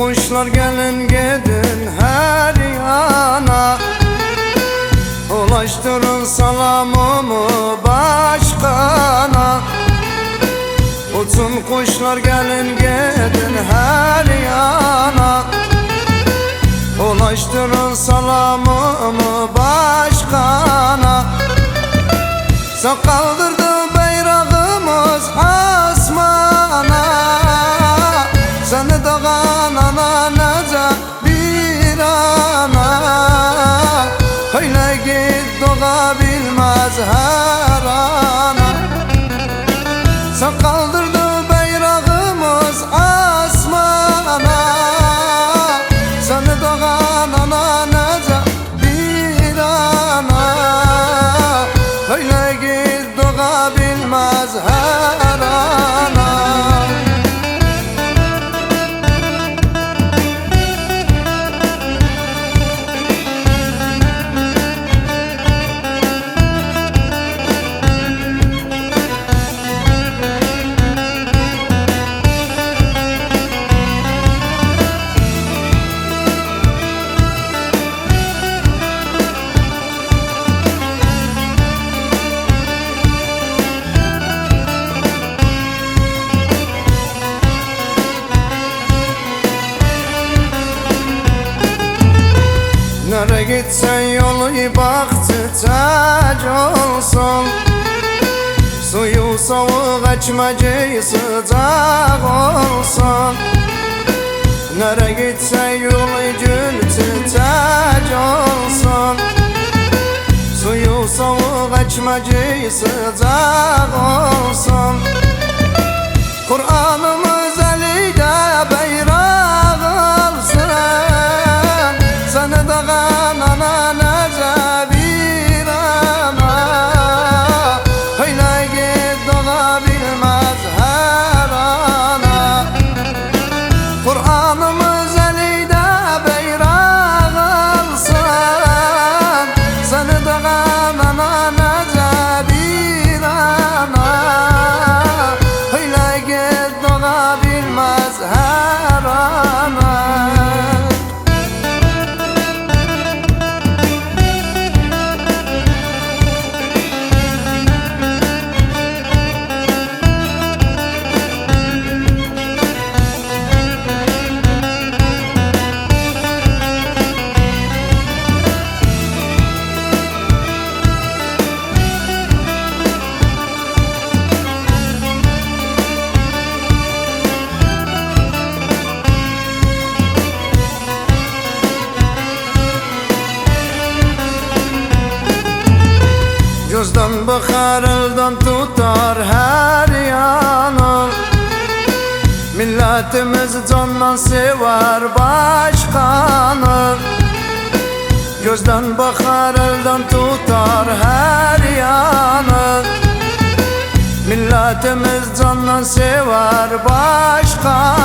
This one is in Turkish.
kuşlar gelin gidin her yana. Ulaştırın salamımı başkana. Uçun kuşlar gelin gidin her yana. Ulaştırın salamımı gitsen yolu baktı tac olsun. Suyu soğuk açmacı sıcak olsun. Nere gitsen Gözden bakar elden tutar her yanı Milletimiz candan sever başkanı. Gözden bakar elden tutar her yanı Milletimiz candan sever başkanı